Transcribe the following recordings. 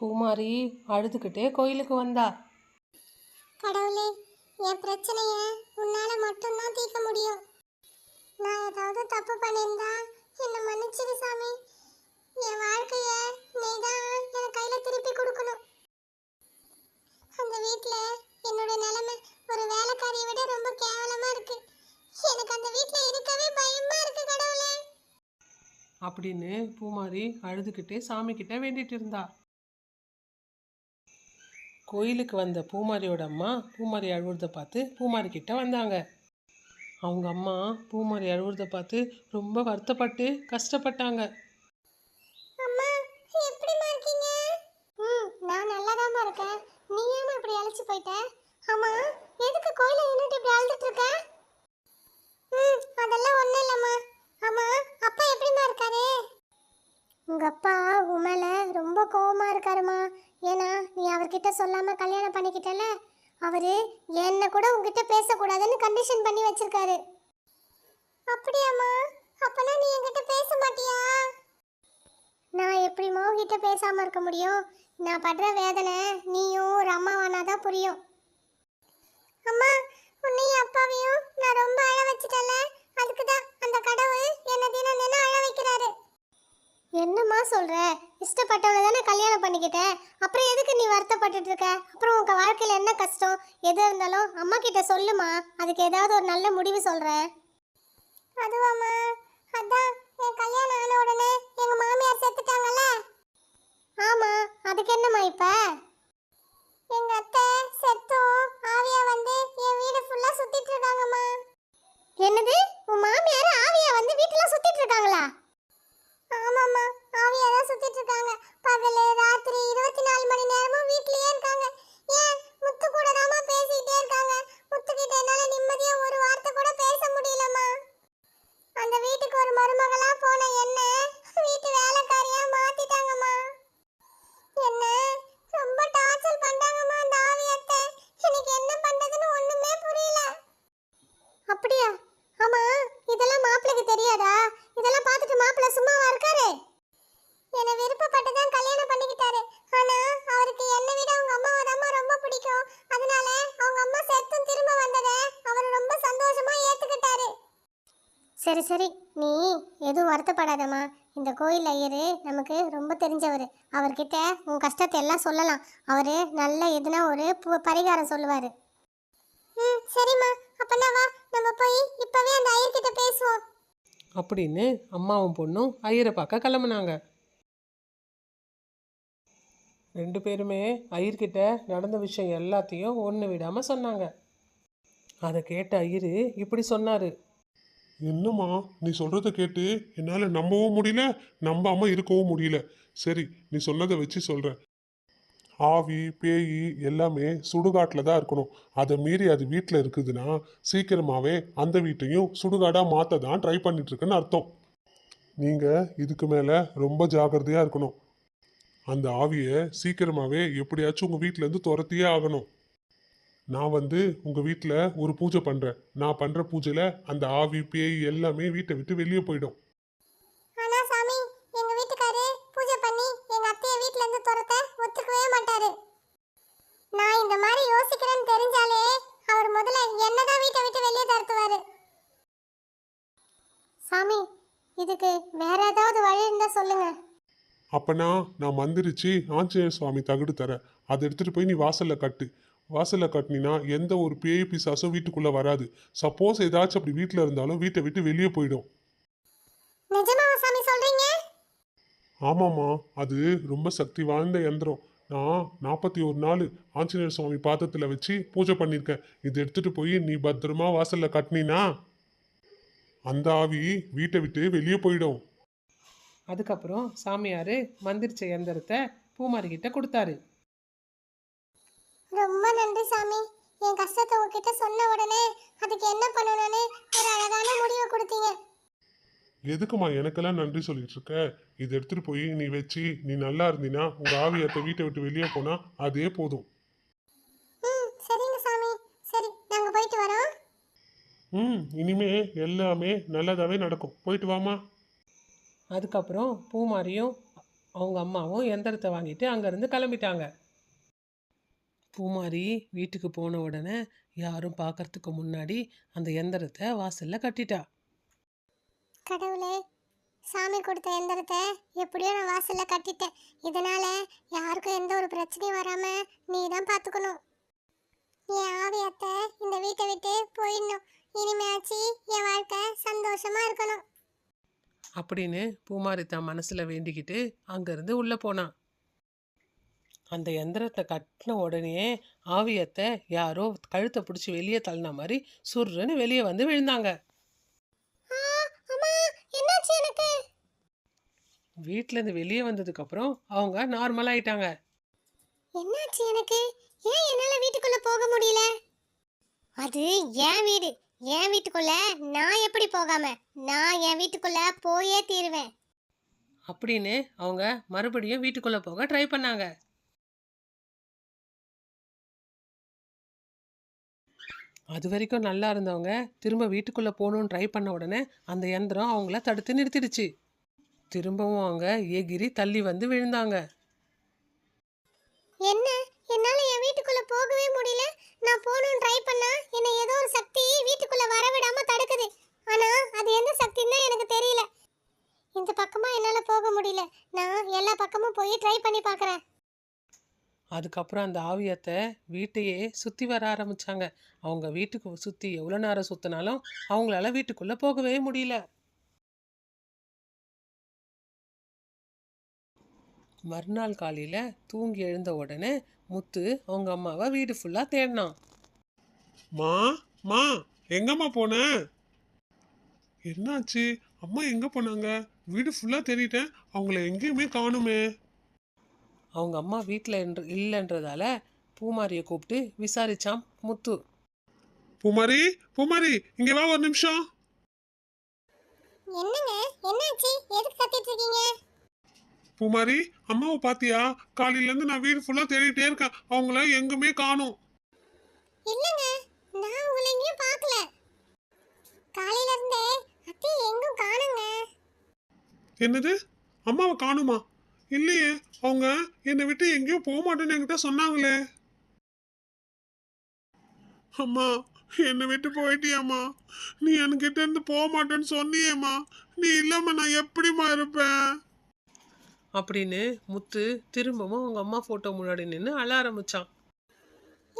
பூமாரி அழுதுகிட்டே கோயிலுக்கு வந்தா. கடவுளே என் பிரச்சனைய உன்னால மட்டும்தான் தீர்க்க முடியும். நான் ஏதாவது தப்பு பண்ணியிருந்தா என்னை மன்னிச்சிடு சாமி. என் வாழ்க்கைய நீ தான் என் கையில திருப்பி கொடுக்கணும். அந்த வீட்ல என்னோட நிலைமை ஒரு வேலைக்காரியை விட ரொம்ப கேவலமா இருக்கு. எனக்கு அந்த வீட்ல இருக்கவே பயமா இருக்கு கடவுளே. அப்படின்னு பூமாரி அழுதுகிட்டே சாமி கிட்ட வேண்டிட்டு இருந்தா. கோயிலுக்கு வந்த பூமாரியோட அம்மா பூமாரி அழுவுறத பார்த்து பூமாரி கிட்ட வந்தாங்க. அவங்க அம்மா பூமாரி அழுவுறத பார்த்து ரொம்ப வருத்தப்பட்டு கஷ்டப்பட்டாங்க. அம்மா எப்படிம்மா இருக்கீங்க? ம் நான் நல்லாதாம்மா இருக்கேன். நீ ஏமா இப்படி அழைச்சு போயிட்ட? ஆமா எதுக்கு கோயில நின்னுட்டு இப்படி அழுதுட்டு இருக்க? ம் அதெல்லாம் ஒண்ணும் இல்லம்மா. ஆமா அப்பா எப்படிம்மா இருக்காரு? உங்க அப்பா உன் ரொம்ப கோவமா இருக்காருமா ஏன்னா நீ அவர்கிட்ட சொல்லாம கல்யாணம் பண்ணிக்கிட்டல? அவரு என்ன கூட உங்ககிட்ட பேசக்கூடாதுன்னு கண்டிஷன் பண்ணி வச்சிருக்காரு. அப்படியாம்மா? அப்பனா நீ என்கிட்ட பேச மாட்டியா? நான் எப்படி கிட்ட பேசாம இருக்க முடியும்? நான் படுற வேதனை நீயும் ஒரு அம்மாவானா தான் புரியும். அம்மா உன்னையும் அப்பாவையும் நான் ரொம்ப அழ வச்சுட்டல அதுக்கு என்னம்மா சொல்ற? இஷ்டப்பட்டவனை தானே கல்யாணம் பண்ணிக்கிட்டேன் அப்புறம் எதுக்கு நீ வருத்தப்பட்டுட்டு இருக்க? அப்புறம் உங்க வாழ்க்கையில என்ன கஷ்டம்? எது இருந்தாலும் அம்மா கிட்ட சொல்லுமா. அதுக்கு ஏதாவது ஒரு நல்ல முடிவு சொல்றேன் அதுவாம்மா. அதான் என் கல்யாணம் ஆன உடனே எங்க மாமியார் செத்துட்டாங்கல்ல? ஆமா. அதுக்கு என்னம்மா இப்ப? சரி சரி. நீ எதுவும் வருத்தப்படாதம்மா. இந்த கோயில் ஐயர் நமக்கு ரொம்ப தெரிஞ்சவர். அவர்கிட்ட உன் கஷ்டத்தை எல்லாம் சொல்லலாம். அவர் நல்ல எதுனா ஒரு பரிகாரம் சொல்லுவார். ம் சரிம்மா. அப்பனா வா. நம்ம போய் இப்பவே அந்த ஐயர்கிட்ட பேசுவோம். அப்படின்னு அம்மாவும் பொண்ணும் ஐயரை பார்க்க கிளம்புனாங்க. ரெண்டு பேருமே ஐயர்கிட்ட நடந்த விஷயம் எல்லாத்தையும் ஒன்று விடாமல் சொன்னாங்க. அதை கேட்ட ஐயர் இப்படி சொன்னார். என்னம்மா நீ சொல்கிறத கேட்டு என்னால் நம்பவும் முடியல நம்பாமல் இருக்கவும் முடியல. சரி நீ சொன்னதை வச்சு சொல்கிறேன் ஆவி பேய் எல்லாமே சுடுகாட்டில் தான் இருக்கணும். அதை மீறி அது வீட்டில் இருக்குதுன்னா சீக்கிரமாகவே அந்த வீட்டையும் சுடுகாடாக மாற்ற தான் ட்ரை பண்ணிட்டுருக்குன்னு அர்த்தம். நீங்கள் இதுக்கு மேலே ரொம்ப ஜாகிரதையாக இருக்கணும். அந்த ஆவியை சீக்கிரமாகவே எப்படியாச்சும் உங்கள் வீட்டிலேருந்து துரத்தியே ஆகணும். நான் வந்து உங்க வீட்டில் ஒரு பூஜை பண்றேன். நான் பண்ற பூஜையில அந்த ஆவி பேய் எல்லாமே வீட்டை விட்டு வெளியே போயிடும். ஆனா சாமி எங்க வீட்டுக்காரு பூஜை பண்ணி எங்க அத்தைய வீட்ல இருந்து துரத்த ஒத்துக்கவே மாட்டாரு. நான் இந்த மாதிரி யோசிக்கிறேன்னு தெரிஞ்சாலே அவர் முதல்ல என்னதான் வீட்டை விட்டு வெளியே தரத்துவாரு. சாமி இதுக்கு வேற ஏதாவது வழி இருந்தா சொல்லுங்க. அப்பனா நான் மந்திரிச்சு ஆஞ்சநேய சுவாமி தகுடு தரேன். அதை எடுத்துட்டு போய் நீ வாசல்ல கட்டு. வாசல்ல கட்டினா எந்த ஒரு பேய் பிசாசும் வீட்டுக்குள்ள வராது. சப்போஸ் ஏதாச்சும் அப்படி வீட்டில் இருந்தாலும் வீட்டை விட்டு வெளியே போயிடும். நிஜமாவா சாமி சொல்றீங்க? ஆமாம்மா அது ரொம்ப சக்தி வாய்ந்த யந்திரம். நான் நாற்பத்தி ஒரு நாள் ஆஞ்சநேயர் சுவாமி பாதத்தில் வச்சு பூஜை பண்ணியிருக்கேன் இதை எடுத்துட்டு போய் நீ பத்திரமா வாசல்ல கட்டினா அந்த ஆவி வீட்டை விட்டு வெளியே போயிடும். அதுக்கப்புறம் சாமியார் மந்திரிச்ச எந்திரத்தை பூமாரி கிட்ட கொடுத்தாரு. ரொம்ப நன்றி சாமி. என் கஷ்டத்தை உங்ககிட்ட சொன்ன உடனே அதுக்கு என்ன பண்ணணும்னு ஒரு அழகான முடிவு கொடுத்தீங்க. எதுக்குமா எனக்கெல்லாம் நன்றி சொல்லிட்டு இருக்க? இதை எடுத்துட்டு போய் நீ வச்சு நீ நல்லா இருந்தீன்னா உங்க ஆவியத்தை வீட்டை விட்டு வெளியே போனா அதே போதும். ம் சரிங்க சாமி. சரி நாங்க போயிட்டு வரோம். ம் இனிமே எல்லாமே நல்லதாவே நடக்கும். போயிட்டு வாமா அதுக்கப்புறம் பூமாரியும் அவங்க அம்மாவும் எந்திரத்தை வாங்கிட்டு அங்கேருந்து கிளம்பிட்டாங்க. பூமாரி வீட்டுக்கு போன உடனே யாரும் பார்க்கறதுக்கு முன்னாடி அந்த எந்திரத்தை வாசலில் கட்டிட்டா. கடவுளே சாமி கொடுத்த எந்திரத்தை எப்படியோ நான் வாசல்ல கட்டிட்டேன். இதனால யாருக்கும் எந்த ஒரு பிரச்சனையும் வராம நீ தான் பார்த்துக்கணும் என் ஆவி அத்தை இந்த வீட்டை விட்டு போயிடணும். இனிமையாச்சு என் வாழ்க்கை சந்தோஷமா இருக்கணும். அப்படின்னு பூமாரி தான் மனசில் வேண்டிக்கிட்டு அங்கேருந்து உள்ளே போனான் அந்த எந்திரத்தை கட்டின உடனே ஆவியத்தை யாரோ கழுத்தை பிடிச்சி வெளியே தள்ளின மாதிரி சுர்ருன்னு வெளியே வந்து விழுந்தாங்க. வீட்டிலேருந்து வெளியே வந்ததுக்கப்புறம் அவங்க நார்மல் ஆயிட்டாங்க. என்னாச்சு எனக்கு? ஏன் என்னால வீட்டுக்குள்ள போக முடியல? அது என் வீடு. என் வீட்டுக்குள்ள நான் எப்படி போகாம? நான் என் வீட்டுக்குள்ள போயே தீருவேன். அப்படின்னு அவங்க மறுபடியும் வீட்டுக்குள்ளே போக ட்ரை பண்ணாங்க. அது வரைக்கும் நல்லா இருந்தவங்க திரும்ப வீட்டுக்குள்ளே போகணுன்னு ட்ரை பண்ண உடனே அந்த யந்திரம் அவங்கள தடுத்து நிறுத்திடுச்சு. திரும்பவும் அவங்க எகிரி தள்ளி வந்து விழுந்தாங்க. என்ன? என்னால என் வீட்டுக்குள்ள போகவே முடியல. நான் போகணும் ட்ரை பண்ணா என்னை ஏதோ ஒரு சக்தி வீட்டுக்குள்ள வர விடாம தடுக்குது. ஆனா அது எந்த சக்தின்னு எனக்கு தெரியல. இந்த பக்கமா என்னால போக முடியல. நான் எல்லா பக்கமும் போய் ட்ரை பண்ணி பார்க்குறேன். அதுக்கப்புறம் அந்த ஆவியத்தை வீட்டையே சுற்றி வர ஆரம்பித்தாங்க அவங்க வீட்டுக்கு சுற்றி எவ்வளோ நேரம் சுற்றினாலும் அவங்களால வீட்டுக்குள்ளே போகவே முடியல. மறுநாள் காலையில் தூங்கி எழுந்த உடனே முத்து அவங்க அம்மாவை வீடு ஃபுல்லாக தேடினான். மா மா எங்கம்மா போன? என்னாச்சு? அம்மா எங்கே போனாங்க? வீடு ஃபுல்லாக தேடிட்டேன். அவங்கள எங்கேயுமே காணுமே. அவங்க அம்மா வீட்டில் என்று இல்லைன்றதால பூமாரியை கூப்பிட்டு விசாரிச்சான் முத்து. பூமாரி பூமாரி இங்க வா ஒரு நிமிஷம். என்னங்க? என்னாச்சு? எதுக்கு கத்திட்டு இருக்கீங்க பூமாரி அம்மாவை பாத்தியா? காலையில இருந்து நான் வீடு ஃபுல்லா தேடிட்டே இருக்கேன். அவங்கள எங்குமே காணும். இல்லங்க நான் உங்களை எங்கேயும் பார்க்கல. காலையில இருந்தே அத்தை எங்கும் காணுங்க. என்னது? அம்மாவை காணுமா? இல்லையே அவங்க என்னை விட்டு எங்கேயும் போக மாட்டேன்னு என்கிட்ட சொன்னாங்களே. அம்மா என்னை விட்டு போயிட்டியாம்மா. நீ என்கிட்ட இருந்து போக மாட்டேன்னு சொன்னியேம்மா. நீ இல்லாம நான் எப்படிம்மா இருப்பேன்? அப்படின்னு முத்து திரும்பவும் அவங்க அம்மா ஃபோட்டோ முன்னாடி நின்று அழ ஆரம்பிச்சான்.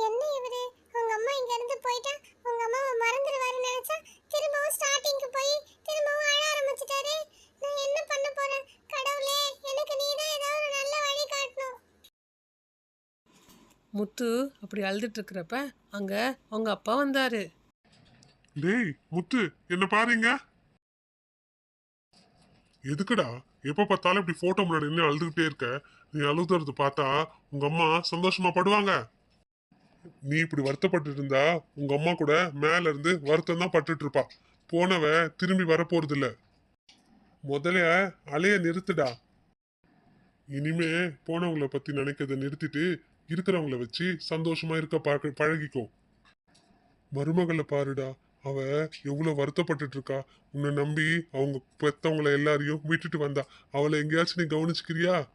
என்ன இவரு? உங்க அம்மா இங்க இருந்து போயிட்டா உங்க அம்மாவை மறந்துடுவாருன்னு நினைச்சா திரும்பவும் ஸ்டார்டிங்க்கு போய் திரும்பவும் அழ ஆரம்பிச்சிட்டாரு. நான் என்ன பண்ண போறேன்? கடவுளே எனக்கு நீதான் ஏதாவது ஒரு நல்ல வழி காட்டணும். முத்து அப்படி அழுதுட்டு இருக்கிறப்ப அங்க அவங்க அப்பா வந்தாரு. டேய் முத்து என்ன பாருங்க. எதுக்குடா? எப்ப பார்த்தாலும் இப்படி போட்டோ முன்னாடி நின்று அழுதுகிட்டே இருக்க? நீ அழுதுறது பார்த்தா உங்க அம்மா சந்தோஷமா படுவாங்க. நீ இப்படி வருத்தப்பட்டு இருந்தா உங்க அம்மா கூட மேல இருந்து வருத்தம் தான் பட்டுட்டு இருப்பா. போனவ திரும்பி வரப்போறது இல்ல முதல்ல அலைய நிறுத்துடா. இனிமே போனவங்கள பத்தி நினைக்கிறத நிறுத்திட்டு இருக்கிறவங்கள வச்சு சந்தோஷமா இருக்க பார்க்க பழகிக்கோ. மருமகளை பாருடா. அவ எவ்வளோ வருத்தப்பட்டுட்டு இருக்கா. உன்னை நம்பி அவங்க பெத்தவங்கள எல்லாரையும் விட்டுட்டு வந்தா. அவளை எங்கேயாச்சும் நீ கவனிச்சுக்கிறியா?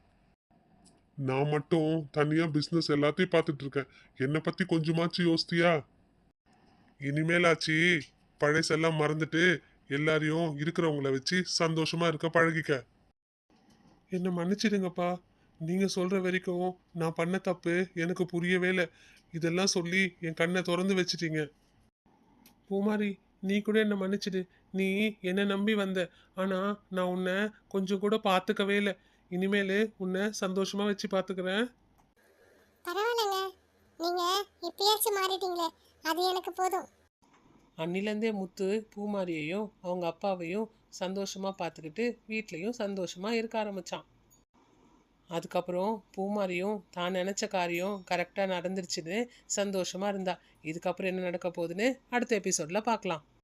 நான் மட்டும் தனியாக பிஸ்னஸ் எல்லாத்தையும் பார்த்துட்டு இருக்கேன். என்னை பற்றி கொஞ்சமாச்சு யோசித்தியா? இனிமேலாச்சு பழசெல்லாம் மறந்துட்டு எல்லாரையும் இருக்கிறவங்கள வச்சு சந்தோஷமா இருக்க பழகிக்க. என்னை மன்னிச்சிடுங்கப்பா. நீங்க சொல்ற வரைக்கும் நான் பண்ண தப்பு எனக்கு புரியவே இல்லை. இதெல்லாம் சொல்லி என் கண்ணை திறந்து வச்சிட்டீங்க. பூமாரி நீ கூட என்னை மன்னிச்சிடு. நீ என்னை நம்பி வந்த. ஆனால் நான் உன்னை கொஞ்சம் கூட பார்த்துக்கவே இல்லை. இனிமேல் உன்னை சந்தோஷமாக வச்சு பார்த்துக்கிறேன் பரவாயில்லைங்க. நீங்கள் இப்பயாச்சும் மாறிட்டீங்களே. அது எனக்கு போதும். அன்னிலேருந்தே முத்து பூமாரியையும் அவங்க அப்பாவையும் சந்தோஷமாக பார்த்துக்கிட்டு வீட்லேயும் சந்தோஷமாக இருக்க ஆரம்பிச்சான். அதுக்கப்புறம் பூமாரியும் தான் நினச்ச காரியம் கரெக்டாக நடந்துருச்சுன்னு சந்தோஷமாக இருந்தா. இதுக்கப்புறம் என்ன நடக்க போகுதுன்னு அடுத்த எபிசோடில் பார்க்கலாம்